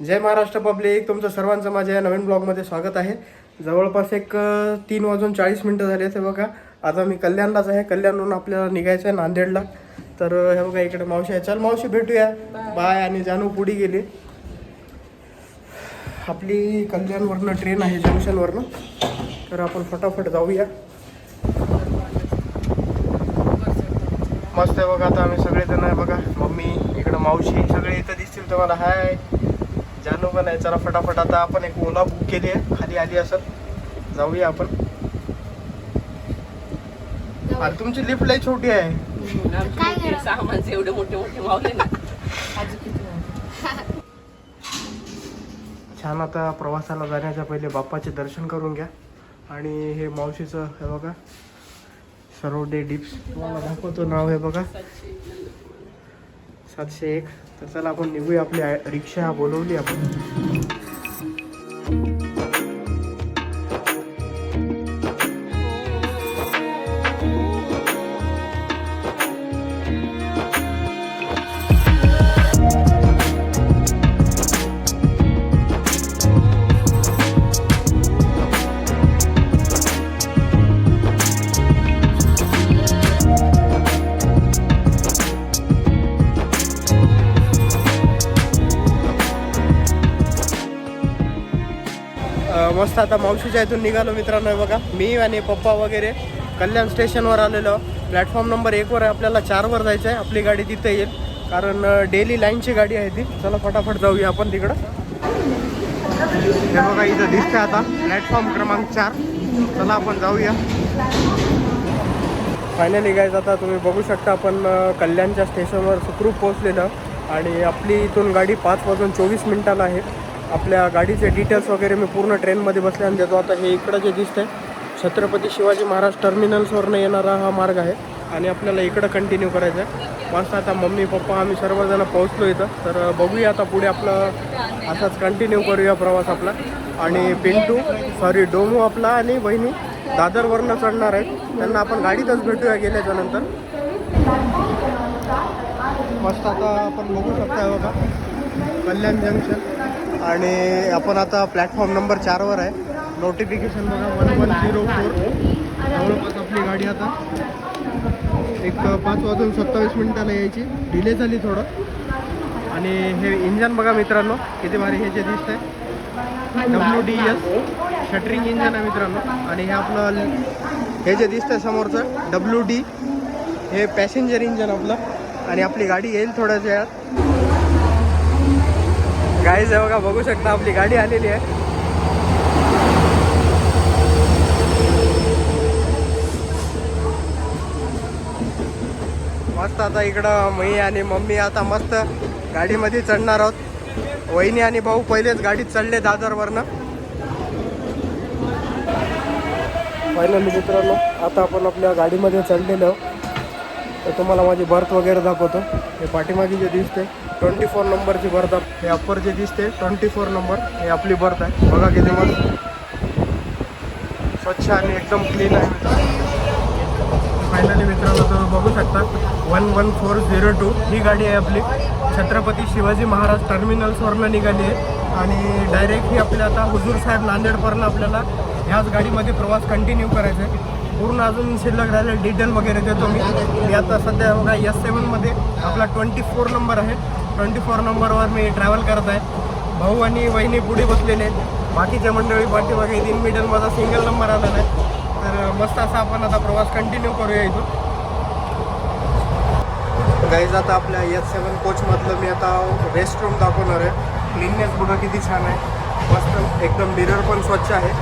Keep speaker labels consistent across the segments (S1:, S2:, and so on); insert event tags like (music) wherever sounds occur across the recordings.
S1: जय Maharashtra public तुमचं सर्वांचं माझ्या या नवीन ब्लॉगमध्ये स्वागत आहे. जवळपास एक तीन वाजून चाळीस मिनटं झाले ते बघा. आता मी कल्याणलाच आहे. कल्याणहून आपल्याला निघायचं आहे नांदेडला. तर हे बघा इकडे मावशी आहे. चल मावशी भेटूया. बाय. आणि जानू पुढे गेली. आपली कल्याणवरनं ट्रेन आहे जंक्शनवरनं. तर आपण फटाफट जाऊया. मस्त आहे बघा आता आम्ही सगळेजण आहे बघा. मम्मी इकडं मावशी सगळे इथं दिसतील तुम्हाला. हाय. जानू पण आहे. चला फटाफट आता आपण एक ओला बुक केली आहे. खाली आली असत जाऊया आपण. अरे तुमची लिफ्ट लई छोटी आहे.
S2: एवढे मोठे मोठे मावले ना. (laughs)
S1: छान आता प्रवासाला जाण्याच्या पहिले बाप्पाचे दर्शन करून घ्या. आणि हे मावशीचं हे बघा. सरोडे डिप्स तुम्हाला दाखवतो नाव आहे बघा. सातशे एक. तर चला आपण निघूया आपली रिक्षा बोलवली आपण. मस्त आता मावशीच्या इथून निघालो मित्रांनो बघा. मी आणि पप्पा वगैरे कल्याण स्टेशनवर आलेलो. प्लॅटफॉर्म नंबर एकवर आपल्याला चारवर जायचं आहे आपली गाडी तिथे येईल. कारण डेली लाईनची गाडी आहे ती. चला फटाफट जाऊया आपण तिकडं. हे बघा इथं दिसतंय आता. प्लॅटफॉर्म क्रमांक चार. चला आपण जाऊया. फायनली गायज आता तुम्ही बघू शकता आपण कल्याणच्या स्टेशनवर सुखरूप पोहोचलेलं. आणि आपली इथून गाडी पाच वाजून चोवीस मिनिटाला आहे. आपल्या गाडीचे डिटेल्स वगैरे मी पूर्ण ट्रेनमध्ये बसल्याने देतो. आता हे इकडं जे दिसतंय छत्रपती शिवाजी महाराज टर्मिनल्सवरनं येणारा हा मार्ग आहे. आणि आपल्याला इकडं कंटिन्यू करायचं आहे मस्त आता मम्मी पप्पा आम्ही सर्वजण पोहोचलो इथं. तर बघूया आता पुढे आपलं असाच कंटिन्यू करूया प्रवास आपला. आणि पिंटू सॉरी डोमू आपला आणि बहिणी दादरवरनं चढणार आहेत. त्यांना आपण गाडीतच भेटूया गेल्याच्यानंतर. मस्त आता आपण बघू शकता बघा. कल्याण जंक्शन आणि आपण आता प्लॅटफॉर्म नंबर चारवर आहे. नोटिफिकेशन बघा वन वन झिरो फोर. जवळपास आपली गाडी आता एक पाच वाजून सत्तावीस मिनिटाला यायची. डिले झाली थोडं. आणि हे इंजन बघा मित्रांनो किती भारी हे जे दिसत आहे W D S shuttering engine आहे मित्रांनो. आणि हे आपलं हे जे आहे समोरचं. डब्ल्यू डी हे पॅसेंजर इंजन आपलं. आणि आपली गाडी येईल थोड्याच वेळात. गाईज आहे बघा बघू शकता आपली गाडी आलेली आहे. मस्त आता इकडं मी आणि मम्मी आता मस्त गाडीमध्ये चढणार आहोत. वहिनी आणि भाऊ पहिलेच गाडीत चढले दादरवरनं. फायनली मित्रांनो आता आपण आपल्या गाडीमध्ये चढलेलो तर तुम्हाला माझी बर्थ वगैरे दाखवतो. हे पाठीमागे जे दिसते ट्वेंटी फोर नंबरची बर्थ हे अप्पर जे दिसते ट्वेंटी फोर नंबर हे आपली बर्थ आहे. बघा किती मस्त. स्वच्छ आणि एकदम क्लीन आहे. फायनली मित्रांनो तुम्ही बघू शकता one one four zero two ही गाडी आहे आपली. छत्रपती शिवाजी महाराज टर्मिनल्सवरनं निघाली आहे. आणि डायरेक्ट ही आपल्या आता हुजूर साहेब नांदेडपर्यंत आपल्याला ह्याच गाडीमध्ये प्रवास कंटिन्यू करायचा आहे. पूर्ण अजून शिल्लक राहिले डिटेल वगैरे देतो मी. मी आता सध्या बघा एस सेवनमध्ये आपला ट्वेंटी फोर नंबर आहे. ट्वेंटी फोर नंबरवर मी ट्रॅव्हल करत आहे. भाऊ आणि वहिनी पुढे बसलेले आहेत. बाकीच्या मंडळी पाठीमागे तीन मिडल माझा सिंगल नंबर आलेला आहे. तर मस्त असा आपण आता प्रवास कंटिन्यू करूया इथून. गाईज आता आपल्या एस सेवन कोचमधलं मी आता रेस्ट रूम दाखवणार आहे. क्लिननेस बघा किती छान आहे. मस्त एकदम मिरर पण स्वच्छ आहे.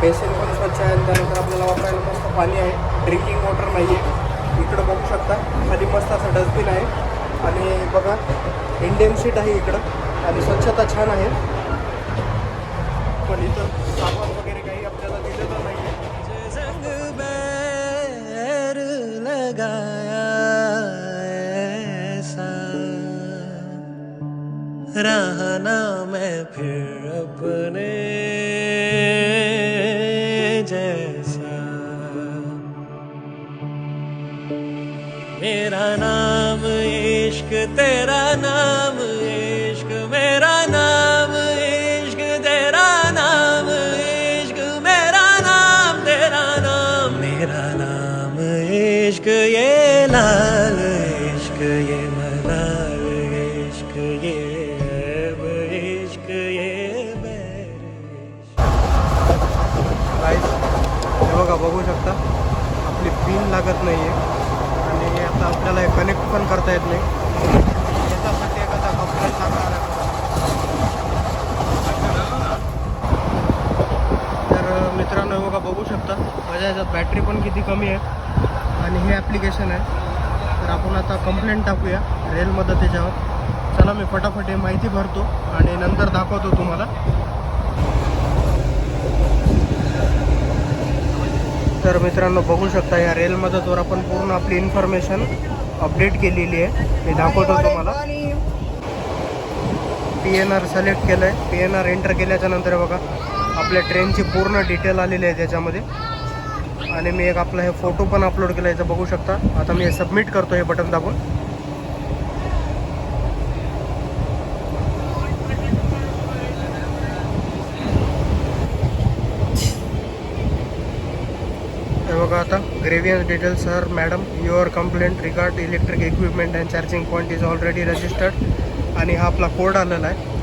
S1: बेसिन पण स्वच्छ आहे त्यानंतर आपल्याला वापरायला मस्त पाणी आहे. ड्रिंकिंग वॉटर नाही आहे इकडं बघू शकता. खाली मस्त असं डस्टबिन आहे. आणि बघा इंडियन सीट आहे इकडं आणि स्वच्छता छान आहे. पण इथं सामान वगैरे काही आपल्याला दिलेलं नाही आहे
S3: मैं फिर अपने तेरा नाम इश्क, मेरा नाम इश्क, तेरा नाम इश्क, मेरा नाम, तेरा नाम, मेरा नाम इश्क, ये लाल
S1: इश्क, ये मलाल इश्क, ये इश्क, ये बघा, बघू शकता? आपली पिन लागत नाही आहे आणि आता आपल्याला कनेक्ट पण करता येत नाही. त्याच्यात बॅटरी पण किती कमी आहे. आणि हे ॲप्लिकेशन आहे. तर आपण आता कंप्लेंट टाकूया रेलमध्ये त्याच्यावर चला मी फटाफट हे माहिती भरतो आणि नंतर दाखवतो तुम्हाला. तर मित्रांनो बघू शकता या रेल मदतवर आपण पूर्ण आपली इन्फॉर्मेशन अपडेट केलेली आहे. मी दाखवतो तुम्हाला. पी एन आर सिलेक्ट केलं आहे पी एन आर एंटर केल्याच्यानंतर बघा आपल्या ट्रेनची पूर्ण डिटेल आलेली आहे त्याच्यामध्ये. आणि मी एक आपला हे फोटो पण अपलोड केला याचा बघू शकता. आता मी हे सबमिट करतो हे बटन दाबून. हे बघा आता grievance details sir madam your complaint regard electric equipment and charging point is already registered आणि हा आपला कोड आलेला आहे.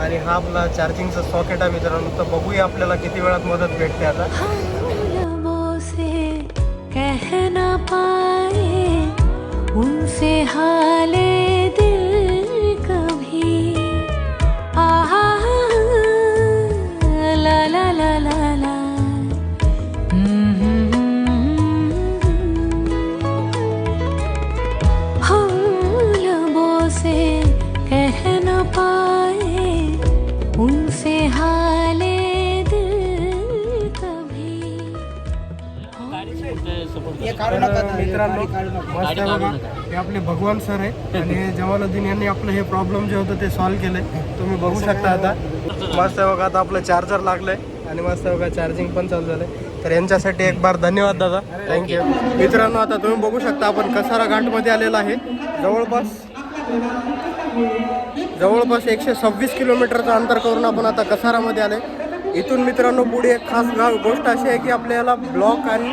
S1: आणि हा आपला चार्जिंगचा सॉकेट आहे मित्रांनो तर बघूया आपल्याला किती वेळात मदत भेटते आता.
S4: उनसे हाले
S1: मित्रांनो मस्त आहे बघा हे आपले भगवान सर आहे आणि (laughs) हे जमालुद्दीन यांनी आपलं हे प्रॉब्लेम जे होतं ते सॉल्व्ह केलंय. तुम्ही बघू शकता आता. मस्त आहे बघा आता आपलं चार्जर लागलंय. आणि मस्त आहे बघा चार्जिंग पण चालू झालंय. तर यांच्यासाठी एक बार धन्यवाद दादा. थँक्यू मित्रांनो आता तुम्ही बघू शकता आपण कसारा घाटमध्ये आलेला आहे. जवळपास जवळपास एकशे सव्वीस किलोमीटरचं अंतर करून आपण आता कसारामध्ये आले इथून मित्रांनो पुढे एक खास गोष्ट अशी आहे की आपल्याला ब्लॉक आणि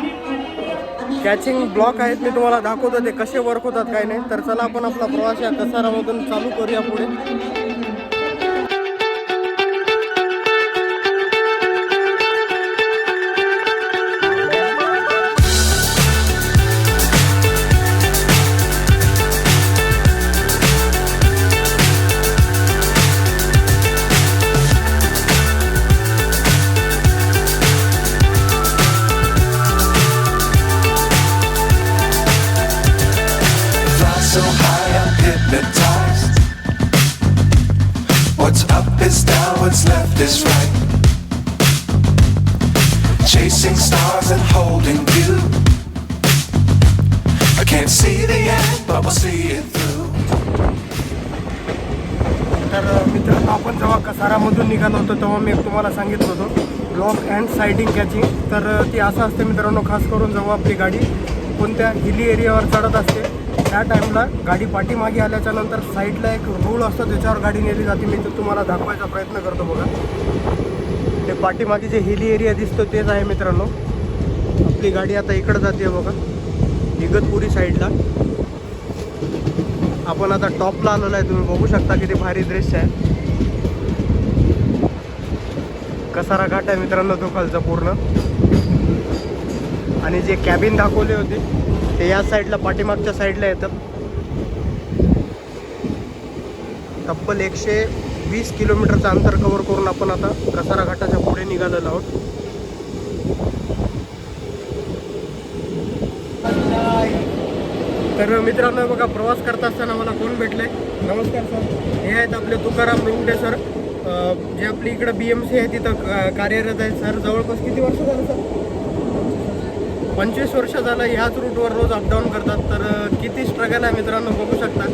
S1: कॅचिंग ब्लॉक आहेत मी तुम्हाला दाखवतो ते कसे वर्क होतात काय नाही. तर चला आपण आपला प्रवास या कसारामधून चालू करूया पुढे.
S5: Chasing stars and holding you. I can't see the end, but we'll see it through.
S1: तर मित्रांनो आपण जेव्हा कसारामधून निघालो होतो तेव्हा मी तुम्हाला सांगितलं होतं ब्लॉक अँड सायडिंग कॅचिंग तर ती असं असते मित्रांनो खास करून जेव्हा आपली गाडी कोणत्या हिली एरियावर चढत असते त्या टाईमला गाडी पाठीमागे आल्याच्यानंतर साईडला एक रूळ असतो त्याच्यावर गाडी नेली जाते मी ते तुम्हाला दाखवायचा प्रयत्न करतो बघा ते पाठीमागे जे हिली एरिया दिसतो तेच आहे मित्रांनो. आपली गाडी आता इकडं जाते बघा. इगतपुरी साईडला आपण आता टॉपला आलेलो आहे तुम्ही बघू शकता किती भारी दृश्य आहे. कसारा घाट आहे मित्रांनो तो खालचा पूर्ण. आणि जे कॅबिन दाखवले होते ते या साईडला पाठीमागच्या साईडला येतात. तब्बल एकशे वीस किलोमीटरचं अंतर कव्हर करून आपण आता कसारा घाटाच्या पुढे निघालेलो आहोत. तर मित्रांनो बघा प्रवास करत असताना मला कोण भेटले? नमस्कार सर. हे आहेत आपले तुकाराम रुमटे सर जे आपली इकडं बी एम सी आहे तिथं कार्यरत आहे सर जवळपास किती वर्ष झालं सर? पंचवीस वर्ष झालं ह्याच रूटवर रोज अपडाऊन करतात. तर किती स्ट्रगल आहे मित्रांनो बघू शकता.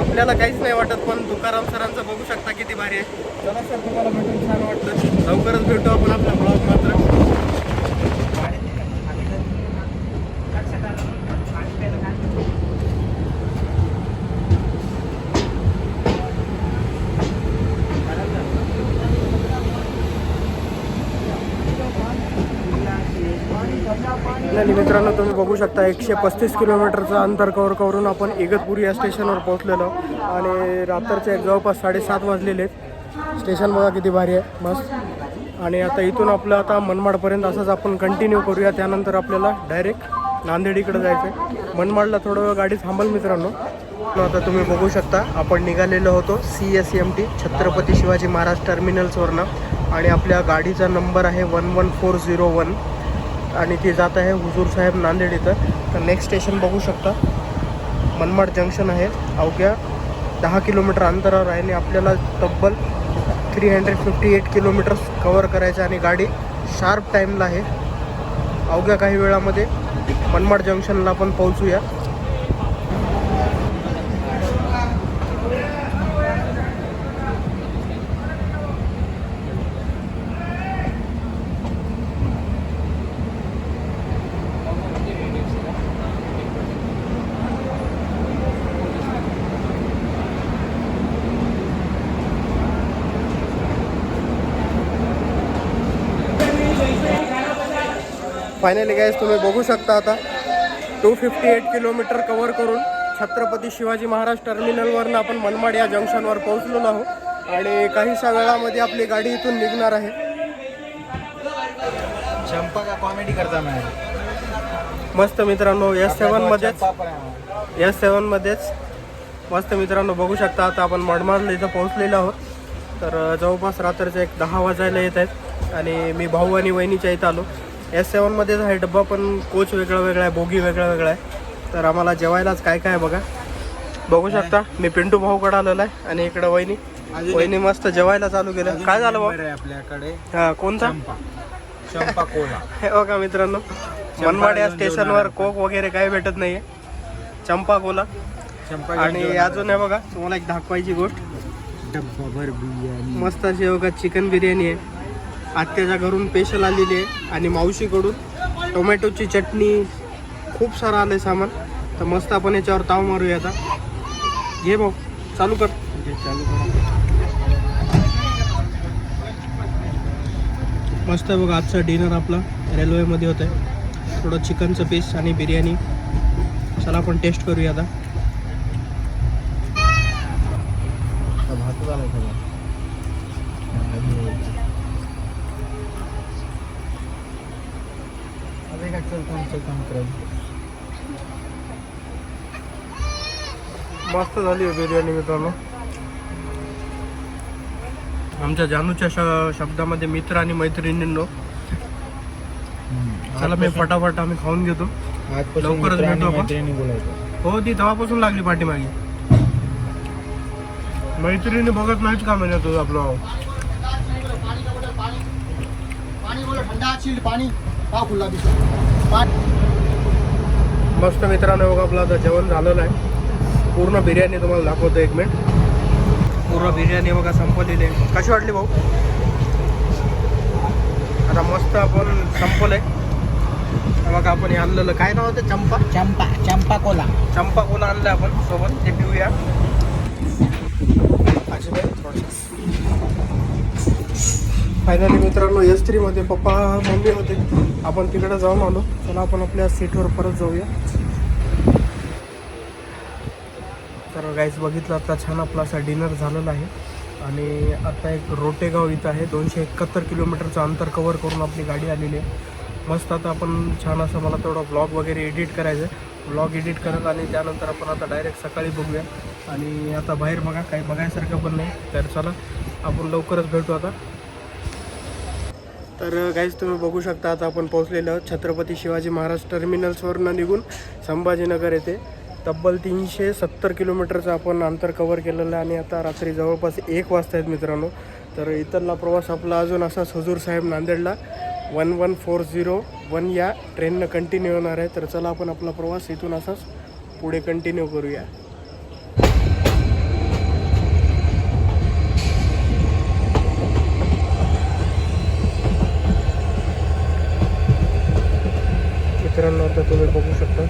S1: आपल्याला काहीच नाही वाटत पण तुकाराम सरांचं बघू शकता किती भारी आहे. चला सर तुम्हाला भेटून छान वाटतं. लवकरच भेटू आपण आपला ब्लॉग मात्र फायनली मित्रांनो तुम्ही बघू शकता एकशे पस्तीस किलोमीटरचं अंतर कवर करून आपण इगतपुरी या स्टेशनवर पोहोचलेलो. आणि रात्रचे जवळपास साडेसात वाजलेले आहेत. स्टेशन बघा किती भारी आहे मस्त. आणि आता इथून आपलं आता मनमाडपर्यंत असंच आपण कंटिन्यू करूया. त्यानंतर आपल्याला डायरेक्ट नांदेडीकडे जायचं आहे मनमाडला थोडं वेळ गाडी थांबल मित्रांनो. मग आता तुम्ही बघू शकता आपण निघालेलो होतो C S M T Chhatrapati Shivaji Maharaj टर्मिनल्सवरनं आणि आपल्या गाडीचा नंबर आहे one one four zero one आणि ती जात आहे हुजूर साहेब नांदेड इथं. तर नेक्स्ट स्टेशन बघू शकता. मनमाड जंक्शन आहे. अवघ्या दहा किलोमीटर अंतरावर आहे आणि आपल्याला तब्बल three hundred fifty eight kilometres cover करायचं आणि गाडी शार्प टाईमला आहे. अवघ्या काही वेळामध्ये मनमाड जंक्शनला आपण पोहोचूया. फायनली गाईज तुम्ही बघू शकता आता. Two fifty eight kilometre cover करून छत्रपती शिवाजी महाराज टर्मिनलवरनं आपण मनमाड या जंक्शनवर पोहोचलेलो आहोत. आणि काहीशा वेळामध्ये आपली गाडी इथून निघणार आहे.
S6: चंपा का कॉमेडी करता मैं
S1: मस्त मित्रांनो एस सेवनमध्येच एस सेवनमध्येच मस्त मित्रांनो बघू शकता आता आपण मनमाडला इथं पोहोचलेलो आहोत. तर जवळपास रात्रीचे एक दहा वाजायला येत आहेत. आणि मी भाऊ आणि वहिनीच्या इथं आलो. एस सेवनमध्येच आहे डब्बा पण कोच वेगळा वेगळा आहे बोगी वेगळा वेगळा आहे. तर आम्हाला जेवायलाच काय काय आहे बघा. बघू शकता मी पिंटू भाऊकडे आलेला आहे आणि इकडं वहिनी. वहिनी मस्त जेवायला चालू केलं. काय झालं भाऊ?
S6: आपल्याकडे.
S1: हा कोणता?
S6: चंपा. चंपा कोला.
S1: हे बघा मित्रांनो मनमाड या स्टेशनवर कोक वगैरे काही भेटत नाहीये. चंपा कोला.
S6: चंपा
S1: आणि अजून आहे. बघा तुम्हाला एक दाखवायची गोष्ट. मस्त अशी बघा चिकन बिर्याणी आहे. आत्याच्या घरून स्पेशल आलेली आहे. आणि मावशीकडून टोमॅटोची चटणी खूप सारं आलं आहे सामान. तर मस्त आपण याच्यावर ताव मारूया आता. घे भाऊ चालू कर.
S6: चालू करा
S1: मस्त आहे बघा आजचा डिनर आपला. रेल्वेमध्ये होत आहे थोडं चिकनचं पीस आणि बिर्याणी. चला आपण टेस्ट करूया आता.
S6: भात झाला काम करायचं
S1: मस्त झाली आहे बिर्याणी मित्रांनो. आमच्या जानूच्या श शब्दामध्ये मित्र आणि मैत्रिणींनो. चला मी फटाफट आम्ही खाऊन घेतो.
S6: आजपासून
S1: लवकरच
S6: मित्र आणि
S1: भेटू आपण.
S6: मैत्रिणी बोलायचं.
S1: हो ती तेव्हापासून लागली पाठीमागे मैत्रिणी बघत नाहीच का म्हणजे तुझं आपलं मस्त मित्रांनो बघा आपलं आता जेवण झालेलं आहे. पूर्ण बिर्याणी तुम्हाला दाखवतो एक मिनिट. पूर्ण बिर्याणी बघा संपवलेली आहे. कशी वाटली भाऊ? आता मस्त आपण संपवलंय बघा आपण हे आणलेलं काय नाव होतं? चंपा?
S6: चंपा चंपा कोला.
S1: चंपा कोला आणलं आपण सोबत. ते पिऊया. फायनली मित्रांनो एस थ्रीमध्ये पप्पा मम्मी होते. आपण तिकडे जाऊन आलो. चला आपण आपल्या सीटवर परत जाऊया. तर गाईज बघितलं आता छान आपला असा डिनर झालेला आहे. आणि आता एक रोटेगाव इथं आहे. दोनशे एकाहत्तर किलोमीटरचं अंतर कवर करून आपली गाडी आलेली आहे. मस्त आता आपण छान असं मला थोडं ब्लॉग वगैरे एडिट करायचं आहे. ब्लॉग एडिट करत आणि त्यानंतर आपण आता डायरेक्ट सकाळी बघूया. आणि आता बाहेर बघा काही बघायसारखं पण नाही. तर चला आपण लवकरच भेटू आता. तर काहीच तुम्ही बघू शकता आता आपण पोहोचलेलो आहोत छत्रपती शिवाजी महाराज टर्मिनल्सवरनं निघून संभाजीनगर येथे. तब्बल तीनशे सत्तर किलोमीटरचं आपण अंतर कवर केलेलं आहे आणि आता रात्री जवळपास एक वाजता आहेत मित्रांनो. तर इतरला प्रवास आपला अजून असाच हजूर साहेब नांदेडला. One one four zero one या ट्रेननं कंटिन्यू होणार आहे. तर चला आपण आपला प्रवास इथून असाच पुढे कंटिन्यू करूया. तर आता तुम्ही बघू शकता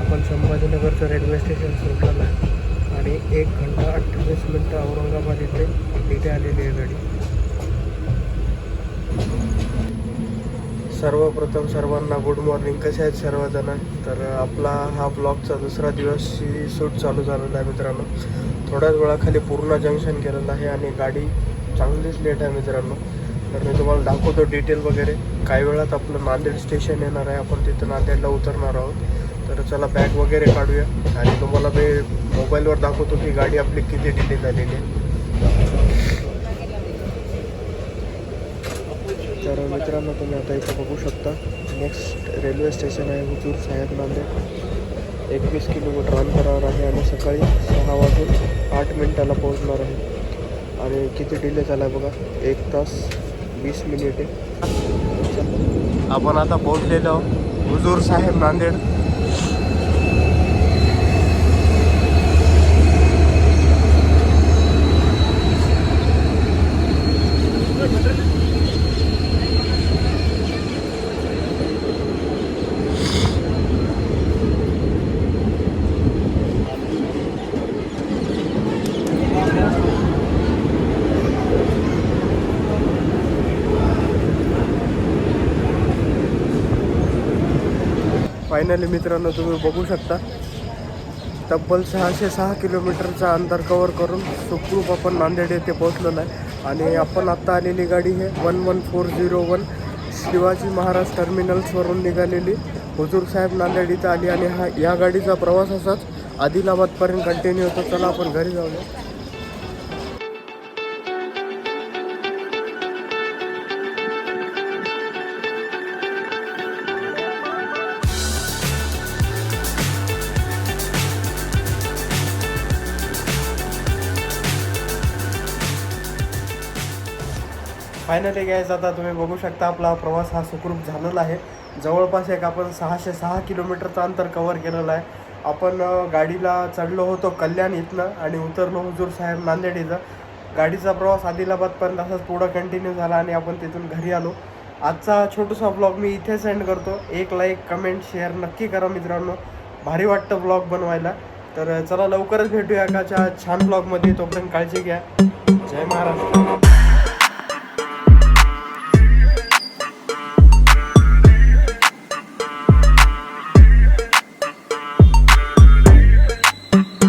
S1: आपण संभाजीनगरचं रेल्वे स्टेशन सुटलेलं आहे. आणि एक घंटा अठ्ठावीस मिनटं औरंगाबाद इथे इथे आलेली आहे गाडी. सर्वप्रथम सर्वांना गुड मॉर्निंग कसे आहेत सर्वजण? तर आपला हा ब्लॉगचा दुसरा दिवस शूट चालू झालेला आहे मित्रांनो. थोड्याच वेळाखाली पूर्ण जंक्शन केलेलं आहे आणि गाडी चांगलीच लेट आहे मित्रांनो. तर मी तुम्हाला दाखवतो डिटेल वगैरे. काही वेळात आपलं नांदेड स्टेशन येणार आहे. आपण तिथं नांदेडला उतरणार आहोत. तर चला बॅग वगैरे काढूया. आणि तुम्हाला मी मोबाईलवर दाखवतो की गाडी आपली किती डिले झालेली आहे. तर मित्रांनो तुम्ही आता इथं बघू शकता. नेक्स्ट रेल्वे स्टेशन आहे हुजूर साहेब नांदेड. एकवीस किलोमीटर अंतरावर आहे आणि सकाळी सहा वाजून आठ मिनिटाला पोहोचणार आहे. आणि किती डिले झाला आहे बघा? एक तास वीस मिनिटे. आपण आता पोहोचलेलो. आहोत हुजूर साहेब नांदेड. फायनली मित्रांनो तुम्ही बघू शकता. तब्बल सहाशे सहा किलोमीटरचा अंतर कवर करून सुखरूप आपण नांदेड येथे पोहोचलेलो आहे. आणि आपण आत्ता आलेली गाडी हे one one four zero one. Shivaji Maharaj टर्मिनल्सवरून निघालेली. हुजूर साहेब नांदेड इथं आली आणि हा या गाडीचा प्रवास असाच. आदिलाबादपर्यंत कंटिन्यू होतो. चला आपण घरी जाऊया. फायनली गॅस आता तुम्ही बघू शकता आपला प्रवास हा सुखरूप झालेला आहे. जवळपास एक आपण सहाशे सहा किलोमीटरचं अंतर कवर केलेलं आहे. आपण गाडीला चढलो होतो कल्याण इथनं आणि उतरलो हुजूर साहेब नांदेड इथं गाडीचा प्रवास आदिलाबादपर्यंत असाच पुढं कंटिन्यू झाला आणि आपण तिथून घरी आलो. आजचा छोटूसा ब्लॉग मी इथे सेंड करतो. एक लाईक कमेंट शेअर नक्की करा मित्रांनो. भारी वाटतं ब्लॉग बनवायला. तर चला लवकरच भेटूया एकाच्या छान ब्लॉगमध्ये तोपर्यंत काळजी घ्या. जय महाराष्ट्र.